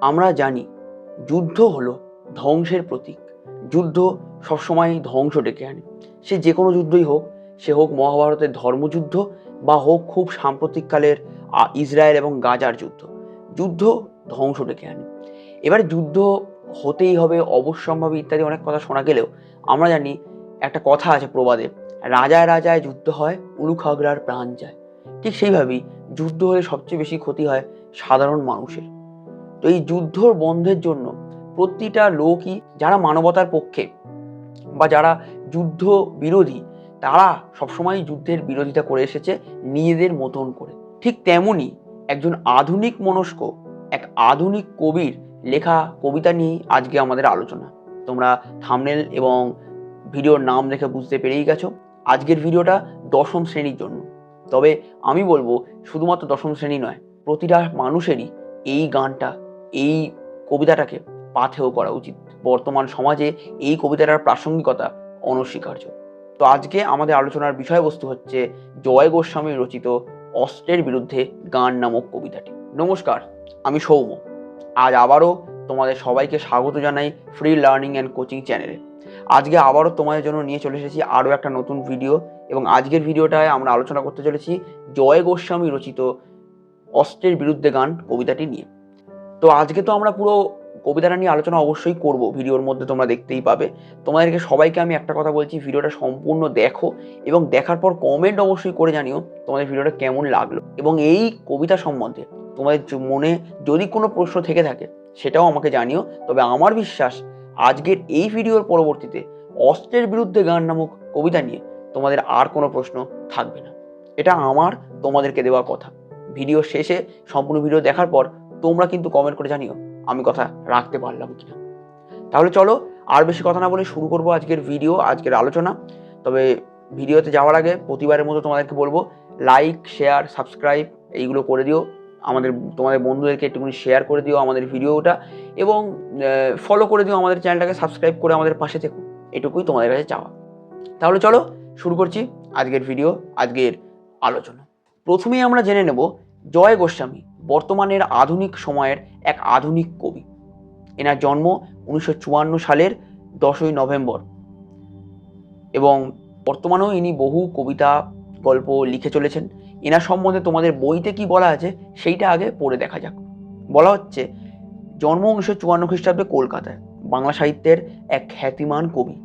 আমরা জানি যুদ্ধ হলো ধ্বংসের প্রতীক। যুদ্ধ সবসময় ধ্বংস ডেকে আনে। সে যে কোনো যুদ্ধই হোক, সে হোক মহাভারতের ধর্মযুদ্ধ বা হোক খুব সাম্প্রতিককালের ইসরায়েল এবং গাজার যুদ্ধ। যুদ্ধ ধ্বংস ডেকে আনে। এবার যুদ্ধ হতেই হবে, অবশ্যম্ভাবী ইত্যাদি অনেক কথা শোনা গেলেও আমরা জানি একটা কথা আছে প্রবাদে, রাজায় রাজায় যুদ্ধ হয়, উলুখাগড়ার প্রাণ যায়। ঠিক সেইভাবেই যুদ্ধ হলে সবচেয়ে বেশি ক্ষতি হয় সাধারণ মানুষের। তো এই যুদ্ধর বন্ধের জন্য প্রতিটা লোকই, যারা মানবতার পক্ষে বা যারা যুদ্ধ বিরোধী, তারা সবসময় যুদ্ধের বিরোধিতা করে এসেছে নিজেদের মতন করে। ঠিক তেমনই একজন আধুনিক মনস্ক, এক আধুনিক কবির লেখা কবিতা নিয়েই আজকে আমাদের আলোচনা। তোমরা থামনেল এবং ভিডিওর নাম দেখে বুঝতে পেরেই গেছো। আজকের ভিডিওটা দশম শ্রেণির জন্য। তবে আমি বলব, শুধুমাত্র দশম শ্রেণি নয়, প্রতিটা মানুষেরই এই গানটা এই কবিতাটাকে পাথেয় করা উচিত। বর্তমান সমাজে এই কবিতাটার প্রাসঙ্গিকতা অনস্বীকার্য। তো আজকে আমাদের আলোচনার বিষয়বস্তু হচ্ছে জয় গোস্বামী রচিত অস্ত্রের বিরুদ্ধে গান নামক কবিতাটি। নমস্কার, আমি সৌম্য। আজ আবারও তোমাদের সবাইকে স্বাগত জানাই ফ্রি লার্নিং অ্যান্ড কোচিং চ্যানেলে আজকে আবারও তোমাদের জন্য নিয়ে চলে এসেছি আরও একটা নতুন ভিডিও এবং আজকের ভিডিওটায় আমরা আলোচনা করতে চলেছি জয় গোস্বামী রচিত অস্ত্রের বিরুদ্ধে গান কবিতাটি নিয়ে। তো আজকে তো আমরা পুরো কবিতাটা নিয়ে আলোচনা অবশ্যই করব। ভিডিওর মধ্যে তোমরা দেখতেই পাবে। তোমাদেরকে সবাইকে আমি একটা কথা বলছি, ভিডিওটা সম্পূর্ণ দেখো এবং দেখার পর কমেন্ট অবশ্যই করে জানিও তোমাদের ভিডিওটা কেমন লাগল। এবং এই কবিতা সম্বন্ধে তোমাদের মনে যদি কোনো প্রশ্ন থেকে থাকে, সেটাও আমাকে জানিও। তবে আমার বিশ্বাস, আজকের এই ভিডিওর পরবর্তীতে অস্ত্রের বিরুদ্ধে গান নামক কবিতা নিয়ে তোমাদের আর কোনো প্রশ্ন থাকবে না। এটা আমার, তোমাদেরকে দেওয়া কথা। ভিডিও শেষে সম্পূর্ণ ভিডিও দেখার পর তোমরা কিন্তু কমেন্ট করে জানিও আমি কথা রাখতে পারলাম কিনা। তাহলে চলো আর বেশি কথা না বলে শুরু করব আজকের ভিডিও আজকের আলোচনা। তবে ভিডিওতে যাওয়ার আগে প্রতিবারের মতো তোমাদেরকে বলব লাইক শেয়ার সাবস্ক্রাইব এইগুলো করে দিও। আমাদের, তোমাদের বন্ধুদেরকে একটুখানি শেয়ার করে দিও আমাদের ভিডিওটা। এবং ফলো করে দিও আমাদের চ্যানেলটাকে সাবস্ক্রাইব করে আমাদের পাশে থেকো। এটুকুই তোমাদের কাছে চাওয়া। তাহলে চলো শুরু করছি আজকের ভিডিও আজকের আলোচনা। প্রথমেই আমরা জেনে নেব, জয় গোস্বামী। বর্তমানের আধুনিক সময়ের এক আধুনিক কবি। এনার জন্ম উনিশশো চুয়ান্ন সালের দশই নভেম্বর এবং বর্তমানেও ইনি বহু কবিতা, গল্প লিখে চলেছেন। এনার সম্বন্ধে তোমাদের বইতে কি বলা আছে সেইটা আগে পড়ে দেখা যাক। বলা হচ্ছে, জন্ম উনিশশো চুয়ান্ন খ্রিস্টাব্দে কলকাতায়, বাংলা সাহিত্যের এক খ্যাতিমান কবি।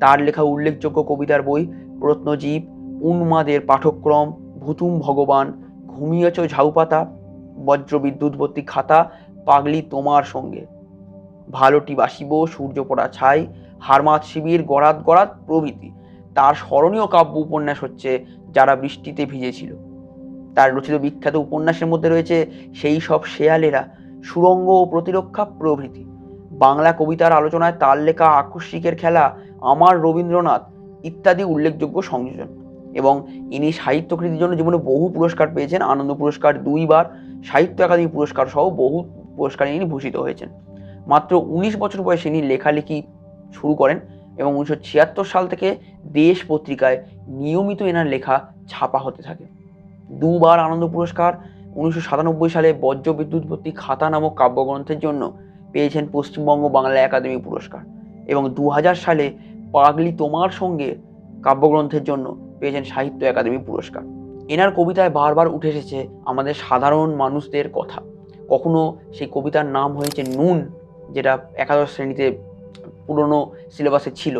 তার লেখা উল্লেখযোগ্য কবিতার বই প্রত্নজীব, উন্মাদের পাঠক্রম, ভুতুম ভগবান, ঘুমিয়েছ ঝাউপাতা বজ্রবিদ্যুৎবর্তী খাতা পাগলি তোমার সঙ্গে। ভালোটি বাসিব সূর্য পড়া ছাই, হারমাত শিবির গড়াত গড়াত প্রভৃতি। তার স্মরণীয় কাব্য উপন্যাস হচ্ছে যারা বৃষ্টিতে ভিজেছিল। তার রচিত বিখ্যাত উপন্যাসের মধ্যে রয়েছে সেই সব শেয়ালেরা, সুরঙ্গ ও প্রতিরক্ষা প্রভৃতি। বাংলা কবিতার আলোচনায় তার লেখা আকস্মিকের খেলা, আমার রবীন্দ্রনাথ ইত্যাদি উল্লেখযোগ্য সংযোজন। এবং ইনি সাহিত্যকৃতির জন্য জীবনে বহু পুরস্কার পেয়েছেন। আনন্দ পুরস্কার দুইবার সাহিত্য একাডেমি পুরস্কার সহ বহু পুরস্কারে ইনি ভূষিত হয়েছেন। মাত্র উনিশ বছর বয়সে ইনি লেখালেখি শুরু করেন এবং উনিশশো ছিয়াত্তর সাল থেকে দেশ পত্রিকায় নিয়মিত এনার লেখা ছাপা হতে থাকে। দুবার আনন্দ পুরস্কার উনিশশো সাতানব্বই সালে বজ্র বিদ্যুৎপত্তি খাতা নামক কাব্যগ্রন্থের জন্য পেয়েছেন পশ্চিমবঙ্গ বাংলা একাডেমি পুরস্কার এবং দু হাজার সালে পাগলি তোমার সঙ্গে কাব্যগ্রন্থের জন্য পেয়েছেন সাহিত্য একাডেমি পুরস্কার। এনার কবিতায় বারবার উঠে এসেছে আমাদের সাধারণ মানুষদের কথা। কখনো সেই কবিতার নাম হয়েছে নুন, যেটা একাদশ শ্রেণীতে পুরনো সিলেবাসে ছিল।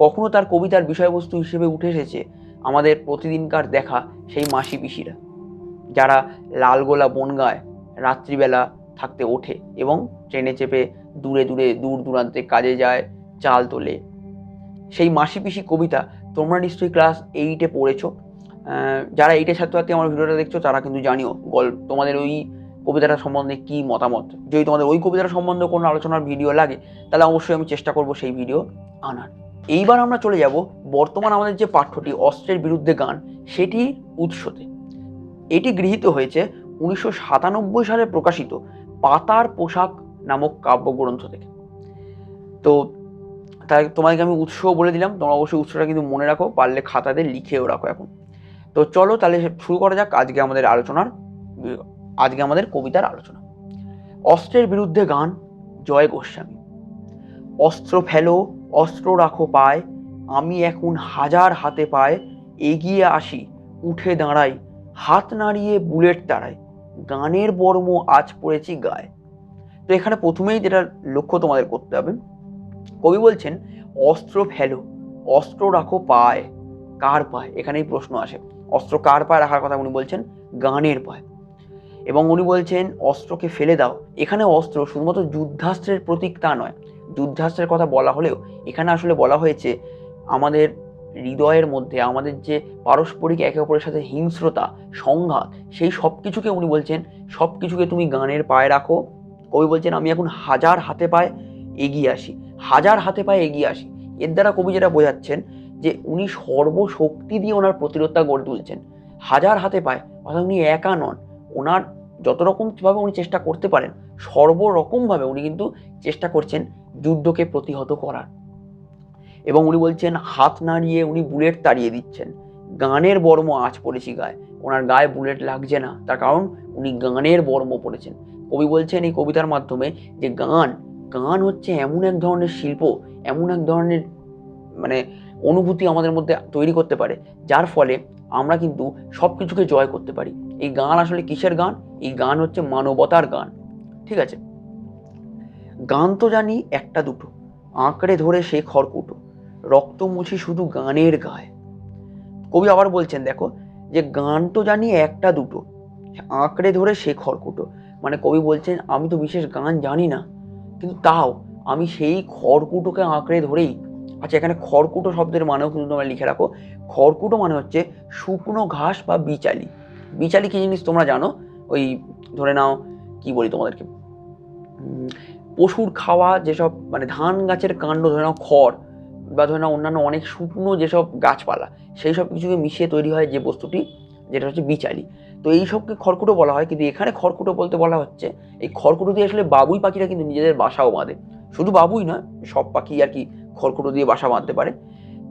কখনো তার কবিতার বিষয়বস্তু হিসেবে উঠে এসেছে আমাদের প্রতিদিনকার দেখা সেই মাসি পিসিরা, যারা লালগোলা বনগায় রাত্রিবেলা থাকতে ওঠে এবং ট্রেনে চেপে দূরে দূরে দূর দূরান্তে কাজে যায়, চাল তোলে। সেই মাসি পিসি কবিতা তোমরা নিশ্চয়ই ক্লাস এইটে পড়েছো। যারা এইটে ছাত্রছাত্রী আমার ভিডিওটা দেখছ, তারা কিন্তু জানিও, গল তোমাদের ওই কবিতাটা সম্বন্ধে কি মতামত? যদি তোমাদের ওই কবিতাটা সম্বন্ধে কোনো আলোচনার ভিডিও লাগে, তাহলে অবশ্যই আমি চেষ্টা করব সেই ভিডিও আনার। এইবার আমরা চলে যাব বর্তমান আমাদের যে পাঠ্যটি, অস্ত্রের বিরুদ্ধে গান, সেটি উৎসতে। এটি গৃহীত হয়েছে উনিশশো সাতানব্বই সালে প্রকাশিত পাতার পোশাক নামক কাব্যগ্রন্থ থেকে। তো তাই তোমাদেরকে আমি উৎসও বলে দিলাম, তোমরা অবশ্যই উৎসটা কিন্তু মনে রাখো, পারলে খাতাতে লিখেও রাখো এখন। তো চলো তাহলে শুরু করা যাক আজকে আমাদের আলোচনার, আজকে আমাদের কবিতার আলোচনা। অস্ত্রের বিরুদ্ধে গান, জয় গোস্বামী। অস্ত্র ফেলো, অস্ত্র রাখো পায়, আমি এখন হাজার হাতে পায়, এগিয়ে আসি, উঠে দাঁড়াই, হাত নাড়িয়ে বুলেট তাড়াই, গানের বর্ম আজ পড়েছি গায়ে। তো এখানে প্রথমেই যেটা লক্ষ্য তোমাদের করতে হবে, কবি বলছেন, অস্ত্র ফেলো, অস্ত্র রাখো পায়, কার পায়? এখানেই প্রশ্ন আসে। অস্ত্র কার পায়ে রাখার কথা উনি বলছেন? গানের পায়। এবং উনি বলছেন, অস্ত্রকে ফেলে দাও। এখানে অস্ত্র শুধুমাত্র যুদ্ধাস্ত্রের প্রতীক তা নয়। যুদ্ধাস্ত্রের কথা বলা হলেও এখানে আসলে বলা হয়েছে, আমাদের হৃদয়ের মধ্যে, আমাদের যে পারস্পরিক একে অপরের সাথে হিংস্রতা, সংঘাত, সেই সব কিছুকে উনি বলছেন সব কিছুকে তুমি গানের পায়ে রাখো। কবি বলছেন, আমি এখন হাজার হাতে পায়ে এগিয়ে আসি। হাজার হাতে পায়ে এগিয়ে আসি। এর দ্বারা কবি যেটা বোঝাচ্ছেন যে উনি সর্বশক্তি দিয়ে ওনার প্রতিরোধটা গড়ে তুলছেন। হাজার হাতে পায়, অর্থাৎ উনি একা নন। ওনার যত রকমভাবে উনি চেষ্টা করতে পারেন সর্বরকমভাবে উনি কিন্তু চেষ্টা করছেন যুদ্ধকে প্রতিহত করার। এবং উনি বলছেন, হাত নাড়িয়ে উনি বুলেট তাড়িয়ে দিচ্ছেন। গানের বর্ম আজ পড়েছি গায়ে। ওনার গায়ে বুলেট লাগছে না, তার কারণ উনি গানের বর্ম পড়েছেন। কবি বলছেন এই কবিতার মাধ্যমে যে গান গান হচ্ছে এমন এক ধরনের শিল্প, এমন এক ধরনের মানে অনুভূতি আমাদের মধ্যে তৈরি করতে পারে, যার ফলে আমরা কিন্তু সব কিছুকে জয় করতে পারি। এই গান আসলে কিসের গান? এই গান হচ্ছে মানবতার গান। ঠিক আছে? গান তো জানি একটা দুটো। আঁকড়ে ধরে সে খড়কুটো। রক্ত মুছি শুধু গানের গায়ে। কবি আবার বলছেন, দেখো, যে গান তো জানি একটা দুটো। আঁকড়ে ধরে সে খড়কুটো। মানে কবি বলছেন, আমি তো বিশেষ গান জানি না। কিন্তু তাও, আমি সেই খড়কুটোকে আঁকড়ে ধরেই আচ্ছা এখানে খড়কুটো শব্দের মানেও কিন্তু তোমরা লিখে রাখো। খড়কুটো মানে হচ্ছে শুকনো ঘাস বা বিচালি। বিচালি কি জিনিস তোমরা জানো? ওই ধরে নাও, কি বলি তোমাদেরকে? পশুর খাওয়া যেসব মানে ধান গাছের কাণ্ড ধরে নাও, খড় বা ধরে নাও অন্যান্য অনেক শুকনো যেসব গাছপালা, সেই সব কিছুকে মিশিয়ে তৈরি হয় যে বস্তুটি, যেটা হচ্ছে বিচালি। তো এই সবকে খড়কুটো বলা হয়, কিন্তু এখানে খড়কুটো বলতে বলা হচ্ছে, এই খড়কুটো দিয়ে আসলে বাবুই পাখিরা কিন্তু নিজেদের বাসাও বাঁধে। শুধু বাবুই নয়, সব পাখি আর কি খড়কুটো দিয়ে বাসা বাঁধতে পারে।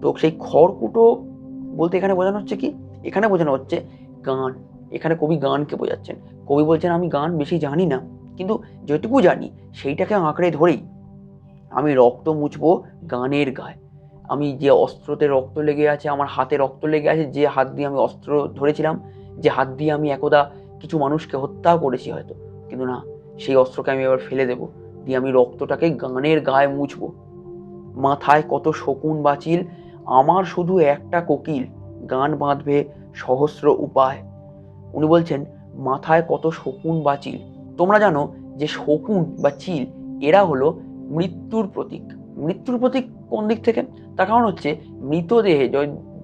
তো সেই খড়কুটো বলতে এখানে বোঝানো হচ্ছে কি? এখানে বোঝানো হচ্ছে গান। এখানে কবি গানকে বোঝাচ্ছেন। কবি বলছেন, আমি গান বেশি জানি না, কিন্তু যেটুকু জানি সেইটাকে আঁকড়ে ধরেই আমি রক্ত মুছবো গানের গায়ে। আমি যে অস্ত্রতে রক্ত লেগে আছে, আমার হাতে রক্ত লেগে আছে, যে হাত দিয়ে আমি অস্ত্র ধরেছিলাম, যে হাত দিয়ে আমি একদা কিছু মানুষকে হত্যাও করেছি হয়তো। কিন্তু না, সেই অস্ত্রকে আমি এবার ফেলে দেবো। দিয়ে আমি রক্তটাকে গানের গায়ে মুছবো। মাথায় কত শকুন বাচিল আমার শুধু একটা কোকিল, গান বাঁধবে সহস্র উপায়। উনি বলছেন, মাথায় কত শকুন বা চিল। তোমরা জানো যে শকুন বা চিল, এরা হলো মৃত্যুর প্রতীক। মৃত্যুর প্রতীক কোন দিক থেকে? তার কারণ হচ্ছে মৃতদেহে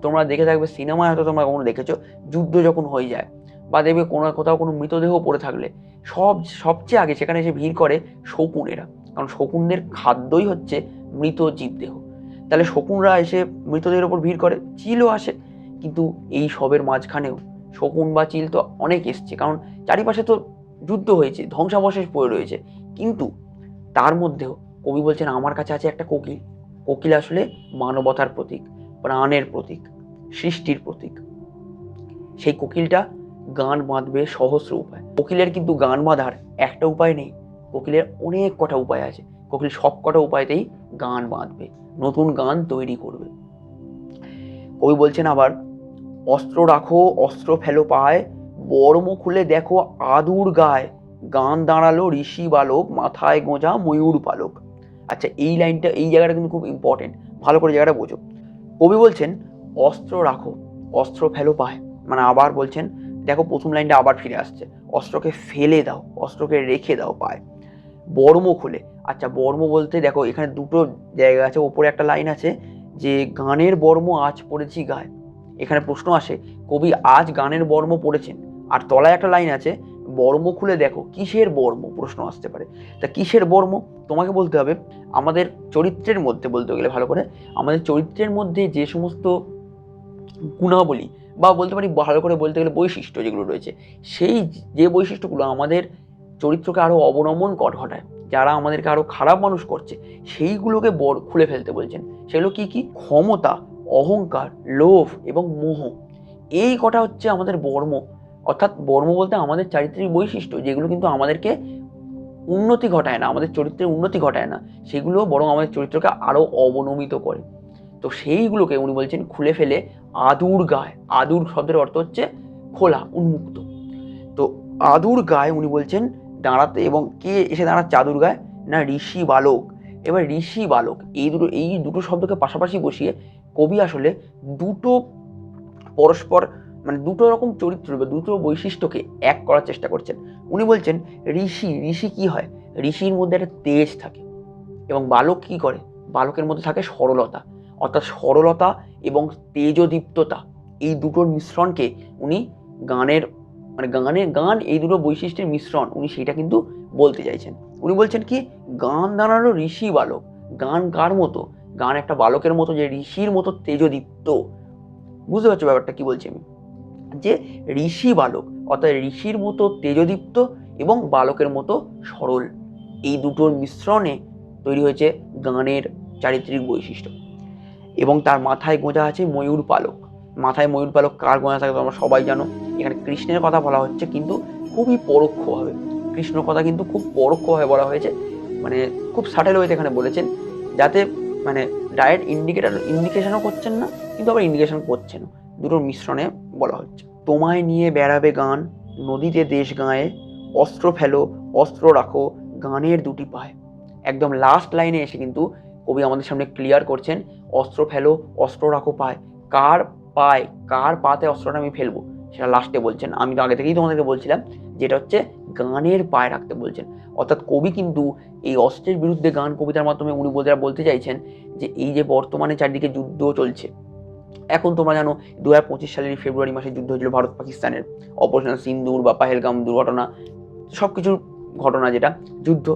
তোমরা দেখে থাকবে, সিনেমায় হয়তো তোমরা কখনো দেখেছ, যুদ্ধ যখন হয়ে যায়, বা দেখবে কোনো কোথাও কোনো মৃতদেহ পড়ে থাকলে, সব সবচেয়ে আগে সেখানে এসে ভিড় করে শকুনেরা কারণ শকুনদের খাদ্যই হচ্ছে মৃত জীবদেহ। তাহলে শকুনরা এসে মৃতদের ওপর ভিড় করে, চিলও আসে, কিন্তু এই সবের মাঝখানেও শকুন বা চিল তো অনেক এসছে, কারণ চারিপাশে তো যুদ্ধ হয়েছে, ধ্বংসাবশেষ পড়ে রয়েছে। কিন্তু তার মধ্যেও কবি বলছেন, আমার কাছে আছে একটা কোকিল। কোকিল আসলে মানবতার প্রতীক, প্রাণের প্রতীক, সৃষ্টির প্রতীক। সেই কোকিলটা গান বাঁধবে সহস্র উপায়। কোকিলের কিন্তু গান বাঁধার একটা উপায় নেই কোকিলের অনেক কটা উপায় আছে। কোকিল সব কটা উপায়তেই গান বাঁধবে, নতুন গান তৈরি করবে। কবি বলছেন আবার, অস্ত্র রাখো, অস্ত্র ফেলো পায়, বর্ম খুলে দেখো আদুর গায়, গান দাঁড়াল ঋষি বালক, মাথায় গোঁজা ময়ূর পালক। আচ্ছা এই লাইনটা, এই জায়গাটা কিন্তু খুব ইম্পর্টেন্ট ভালো করে জায়গাটা বোঝো। কবি বলছেন, অস্ত্র রাখো, অস্ত্র ফেলো পায়। মানে আবার বলছেন, দেখো প্রথম লাইনটা আবার ফিরে আসছে, অস্ত্রকে ফেলে দাও, অস্ত্রকে রেখে দাও পায়। বর্ম খুলে। আচ্ছা বর্ম বলতে দেখো, এখানে দুটো জায়গা আছে, ওপরে একটা লাইন আছে যে, গানের বর্ম আজ পড়েছি গায়ে। এখানে প্রশ্ন আসে, কবি আজ গানের বর্ম পড়েছেন? আর তলায় একটা লাইন আছে বর্ম খুলে দেখো, কিসের বর্ম প্রশ্ন আসতে পারে। তা কিসের বর্ম তোমাকে বলতে হবে, আমাদের চরিত্রের মধ্যে বলতে গেলে ভালো করে, আমাদের চরিত্রের মধ্যে যে সমস্ত গুণাবলী বা বলতে পারি ভালো করে বলতে গেলে বৈশিষ্ট্য যেগুলো রয়েছে, সেই যে বৈশিষ্ট্যগুলো আমাদের চরিত্রকে আরও অবনমন কর ঘটায়। যারা আমাদেরকে আরও খারাপ মানুষ করছে, সেইগুলোকে বর খুলে ফেলতে বলছেন। সেগুলো কি কি? ক্ষমতা, অহংকার, লোভ এবং মোহ। এই কটা হচ্ছে আমাদের বর্ম। অর্থাৎ বর্ম বলতে আমাদের চারিত্রিক বৈশিষ্ট্য, যেগুলো কিন্তু আমাদেরকে উন্নতি ঘটায় না, আমাদের চরিত্রের উন্নতি ঘটায় না। সেগুলো বরং আমাদের চরিত্রকে আরও অবনমিত করে। তো সেইগুলোকে উনি বলছেন খুলে ফেলে আদুর গায়। আদুর শব্দের অর্থ হচ্ছে খোলা, উন্মুক্ত। তো আদুর গায়ে উনি বলছেন দাঁড়াতে এবং কে এসে দাঁড়াচ্ছে আদুর গায়ে না, ঋষি বালক। এবার ঋষি বালক, এই দুটো এই দুটো শব্দকে পাশাপাশি বসিয়ে কবি আসলে দুটো পরস্পর মানে দুটো রকম চরিত্র বা দুটো বৈশিষ্ট্যকে এক করার চেষ্টা করছেন। উনি বলছেন, ঋষি ঋষি কি হয়? ঋষির মধ্যে একটা তেজ থাকে এবং বালক কি করে? বালকের মধ্যে থাকে সরলতা। অর্থাৎ সরলতা এবং তেজদীপ্ততা, এই দুটোর মিশ্রণকে উনি গানের মানে গানের, গান এই দুটো বৈশিষ্ট্যের মিশ্রণ উনি সেটা কিন্তু বলতে চাইছেন। উনি বলছেন কি, গান দাঁড়ানো ঋষি বালক। গান কার মতো? গান একটা বালকের মতো যে ঋষির মতো তেজদীপ্ত। বুঝতে পারছ ব্যাপারটা কি বলছি আমি? যে ঋষি বালক, অর্থাৎ ঋষির মতো তেজদীপ্ত এবং বালকের মতো সরল। এই দুটোর মিশ্রণে তৈরি হয়েছে গানের চারিত্রিক বৈশিষ্ট্য। এবং তার মাথায় গোঁজা আছে ময়ূর পালক মাথায় ময়ূর পালক কার গোঁজা থাকে তোমরা সবাই জানো। এখানে কৃষ্ণের কথা বলা হচ্ছে কিন্তু খুবই পরোক্ষভাবে। কৃষ্ণর কথা কিন্তু খুব পরোক্ষভাবে বলা হয়েছে। মানে খুব সাটেল ওয়েতে এখানে বলেছেন। যাতে মানে ডাইরেক্ট ইন্ডিকেটার ইন্ডিকেশনও করছেন না, কিন্তু আবার ইন্ডিকেশন করছেন দুটোর মিশ্রণে বলা হচ্ছে। তোমায় নিয়ে বেড়াবে গান, নদীতে দেশ গায়ে, অস্ত্র ফেলো, অস্ত্র রাখো, গানের দুটি পায়। একদম লাস্ট লাইনে এসে কিন্তু কবি আমাদের সামনে ক্লিয়ার করছেন, অস্ত্র ফেলো, অস্ত্র রাখো পায়। কার পায়, কার পাতে অস্ত্রটা আমি ফেলব, সেটা লাস্টে বলছেন। আমি তো আগে থেকেই তোমাদেরকে বলছিলাম, যেটা হচ্ছে গানের পায়ে রাখতে বলছেন। অর্থাৎ কবি কিন্তু এই অস্ত্রের বিরুদ্ধে গান কবিতার মাধ্যমে উনি বলতে বলতে চাইছেন যে এই যে বর্তমানে চারদিকে যুদ্ধ চলছে, এখন তোমরা জানো দু হাজার পঁচিশ সালের ফেব্রুয়ারি মাসে যুদ্ধ হয়েছিল ভারত পাকিস্তানের। অপারেশন সিন্দুর বা পাহেলগাম দুর্ঘটনা সব কিছুর ঘটনা যেটা, যুদ্ধ।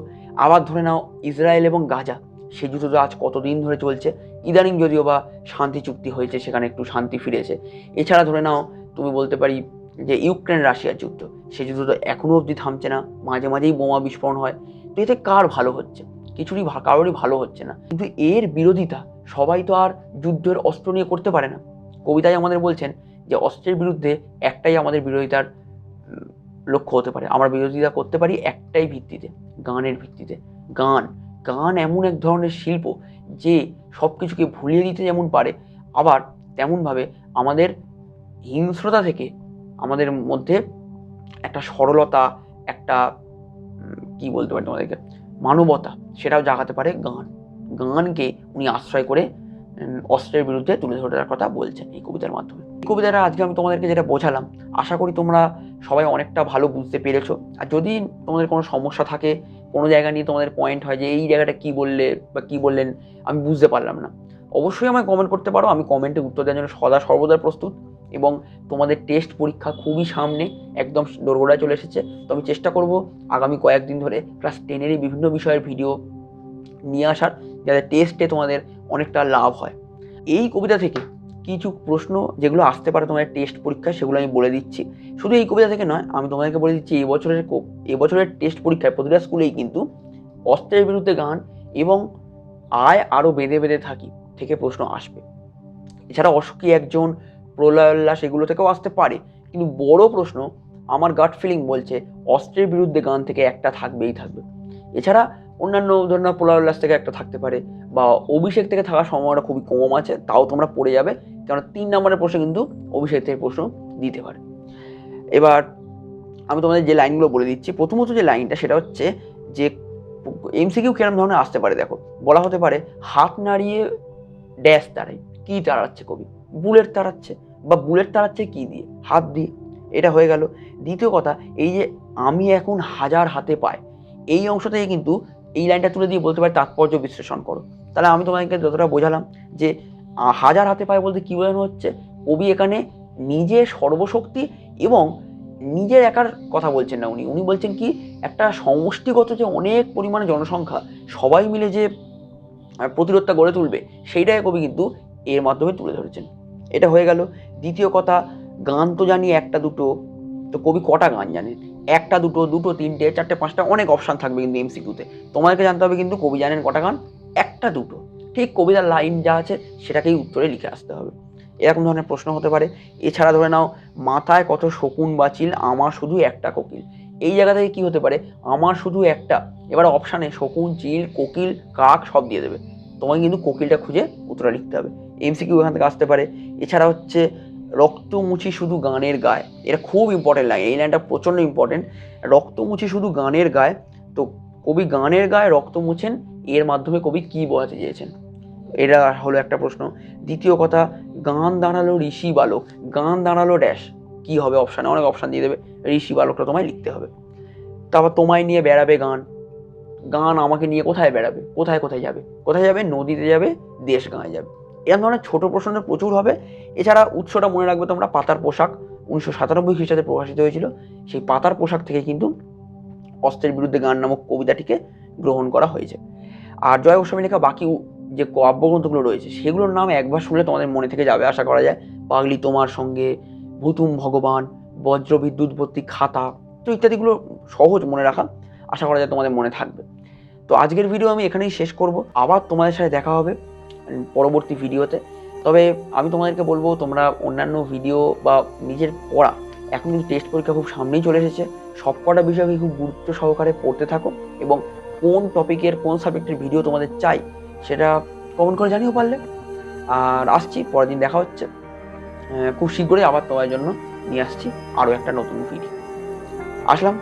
আবার ধরে নাও ইসরায়েল এবং গাজা সেই যুদ্ধ আজ কতদিন ধরে চলছে ইদানিং যদিও বা শান্তি চুক্তি হয়েছে, সেখানে একটু শান্তি ফিরেছে। এছাড়া ধরে নাও, তুমি বলতে পারি যে ইউক্রেন রাশিয়ার যুদ্ধ সেই যুদ্ধ তো এখনও অবধি থামছে না, মাঝে মাঝেই বোমা বিস্ফোরণ হয়। তো এতে কার ভালো হচ্ছে? কিছুরই কারোরই ভালো হচ্ছে না। কিন্তু এর বিরোধিতা সবাই তো আর যুদ্ধের অস্ত্র নিয়ে করতে পারে না। কবিতায় আমাদের বলছেন যে অস্ত্রের বিরুদ্ধে একটাই আমাদের বিরোধিতার লক্ষ্য হতে পারে। আমরা বিরোধিতা করতে পারি একটাই ভিত্তিতে, গানের ভিত্তিতে। গান গান এমন এক ধরনের শিল্প যে সব কিছুকে ভুলিয়ে দিতে যেমন পারে, আবার তেমনভাবে আমাদের হিংস্রতা থেকে আমাদের মধ্যে একটা সরলতা, একটা কি বলতে পারি তোমাদেরকে, মানবতা সেটাও জাগাতে পারে গান। গানকে উনি আশ্রয় করে অস্ত্রের বিরুদ্ধে তুলে ধরার কথা বলছেন এই কবিতার মাধ্যমে। এই কবিতাটা আজকে আমি তোমাদেরকে যেটা বোঝালাম, আশা করি তোমরা সবাই অনেকটা ভালো বুঝতে পেরেছ। আর যদি তোমাদের কোনো সমস্যা থাকে কোনো জায়গা নিয়ে তোমাদের পয়েন্ট হয় যে এই জায়গাটা কী বললে বা কী বললেন, আমি বুঝতে পারলাম না। অবশ্যই আমায় কমেন্ট করতে পারো, আমি কমেন্টে উত্তর দেওয়ার জন্য সদা সর্বদা প্রস্তুত এবং তোমাদের টেস্ট পরীক্ষা খুবই সামনে একদম দোরগোড়ায় চলে এসেছে। তো আমি চেষ্টা করব আগামী কয়েকদিন ধরে ক্লাস টেনেরই বিভিন্ন বিষয়ের ভিডিও নিয়ে আসার, যাতে টেস্টে তোমাদের অনেকটা লাভ হয়। এই কবিতা থেকে কিছু প্রশ্ন যেগুলো আসতে পারে তোমাদের টেস্ট পরীক্ষায় সেগুলো আমি বলে দিচ্ছি। শুধু এই কবিতা থেকে নয়, আমি তোমাদেরকে বলে দিচ্ছি, এই বছরের কো- এবছরের টেস্ট পরীক্ষায় প্রতিটা স্কুলেই কিন্তু অস্ত্রের বিরুদ্ধে গান এবং আয় আরও বেঁধে বেঁধে থাকি থেকে প্রশ্ন আসবে। এছাড়া অসুখী একজন প্রলয়োল্লাস এগুলো থেকেও আসতে পারে। কিন্তু বড় প্রশ্ন, আমার গাট ফিলিং বলছে অস্ত্রের বিরুদ্ধে গান থেকে একটা থাকবেই থাকবে। এছাড়া অন্যান্য ধরনের প্রলয়োল্লাস থেকে একটা থাকতে পারে বা অভিষেক থেকে থাকার সম্ভাবনা খুবই কম আছে, তাও তোমরা পড়ে যাবে। কেননা তিন নম্বরের প্রশ্ন কিন্তু অভিষেক থেকে প্রশ্ন দিতে পারে। এবার আমি তোমাদের যে লাইনগুলো বলে দিচ্ছি, প্রথমত যে লাইনটা সেটা হচ্ছে যে এমসিকিউ কিরম ধরনের আসতে পারে দেখো, বলা হতে পারে হাত নাড়িয়ে ড্যাশ তাড়াই, কি তাড়াচ্ছে কবি? বুলেট তাড়াচ্ছে বা বুলেট তাড়াচ্ছে কি দিয়ে? হাত দিয়ে, এটা হয়ে গেল। দ্বিতীয় কথা, এই যে আমি এখন হাজার হাতে পাই, এই অংশ থেকে কিন্তু এই লাইনটা তুলে দিয়ে বলতে পারে তাৎপর্য বিশ্লেষণ করো। তাহলে আমি তোমাদেরকে যতটা বোঝালাম যে হাজার হাতে পায় বলতে কী বোঝানো হচ্ছে? কবি এখানে নিজের সর্বশক্তি এবং নিজের একার কথা বলছেন না উনি। উনি বলছেন কি, একটা সমষ্টিগত যে অনেক পরিমাণে জনসংখ্যা, সবাই মিলে যে প্রতিরোধটা গড়ে তুলবে, সেইটাই কবি কিন্তু এর মাধ্যমে তুলে ধরেছেন। এটা হয়ে গেল। দ্বিতীয় কথা, গান তো জানি একটা, দুটো, তো কবি কটা গান জানেন একটা, দুটো দুটো, তিনটে, চারটে, পাঁচটা, অনেক অপশান থাকবে কিন্তু এমসিকিউতে তোমাদেরকে জানতে হবে কিন্তু কবি জানেন কটা গান? একটা, দুটো। ঠিক কবিতার লাইন যা আছে সেটাকেই উত্তরে লিখে আসতে হবে। এরকম ধরনের প্রশ্ন হতে পারে। এছাড়া ধরে নাও, মাথায় কত শকুন বাচিল আমার শুধু একটা কোকিল। এই জায়গা থেকে কি হতে পারে? আমার শুধু একটা। এবার অপশানে শকুন, চিল, কোকিল, কাক সব দিয়ে দেবে। তোমাকে কিন্তু কোকিলটা খুঁজে উত্তরটা লিখতে হবে। এমসিকিউ এখান থেকে আসতে পারে। এছাড়া হচ্ছে, রক্তমুচি শুধু গানের গায়। এটা খুব ইম্পর্টেন্ট লাইন এই লাইনটা প্রচণ্ড ইম্পর্টেন্ট রক্তমুচি শুধু গানের গায়। তো কবি গানের গায়ে রক্ত মুছেন, এর মাধ্যমে কবি কি বোঝাতে চেয়েছেন? এটা হলো একটা প্রশ্ন। দ্বিতীয় কথা, গান দাঁড়াল ঋষি বালক। গান দাঁড়াল ড্যাশ। কি হবে? অপশানে অনেক অপশান দিয়ে দেবে। ঋষি বালকটা তোমায় লিখতে হবে। তারপর তোমায় নিয়ে বেড়াবে গান। গান আমাকে নিয়ে কোথায় বেড়াবে? কোথায় কোথায় যাবে? কোথায় যাবে? নদীতে যাবে, দেশ গাঁয়ে যাবে। এরকম ধরনের ছোটো প্রশ্ন প্রচুর হবে। এছাড়া উৎসটা মনে রাখবে তোমরা, পাতার পোশাক। উনিশশো সাতানব্বই খ্রিস্টাব্দে প্রকাশিত হয়েছিল। সেই পাতার পোশাক থেকে কিন্তু অস্ত্রের বিরুদ্ধে গান নামক কবিতাটিকে গ্রহণ করা হয়েছে। আর জয় গোস্বামী লেখা বাকি যে কাব্যগ্রন্থগুলো রয়েছে, সেগুলোর নাম একবার শুনলে তোমাদের মনে থেকে যাবে, আশা করা যায়। পাগলি তোমার সঙ্গে, ভুতুম ভগবান বজ্র বিদ্যুৎ ভর্তি খাতা, তো ইত্যাদিগুলো সহজ মনে রাখা, আশা করা যায় তোমাদের মনে থাকবে। তো আজকের ভিডিও আমি এখানেই শেষ করব। আবার তোমাদের সাথে দেখা হবে পরবর্তী ভিডিওতে তবে আমি তোমাদেরকে বলব, তোমরা অন্যান্য ভিডিও বা নিজের পড়া, এখন কিন্তু টেস্ট পরীক্ষা খুব সামনেই চলে এসেছে। সবকটা বিষয়কে খুব গুরুত্ব সহকারে পড়তে থাকো এবং কোন টপিকের কোন সাবজেক্টের ভিডিও তোমাদের চাই সেটা কমেন্ট করে জানিও পারলে। আর আসছি, পরের দিন দেখা হচ্ছে। খুব শীঘ্রই আবার তোমার জন্য নিয়ে আসছি আরও একটা নতুন ভিডিও আসলাম।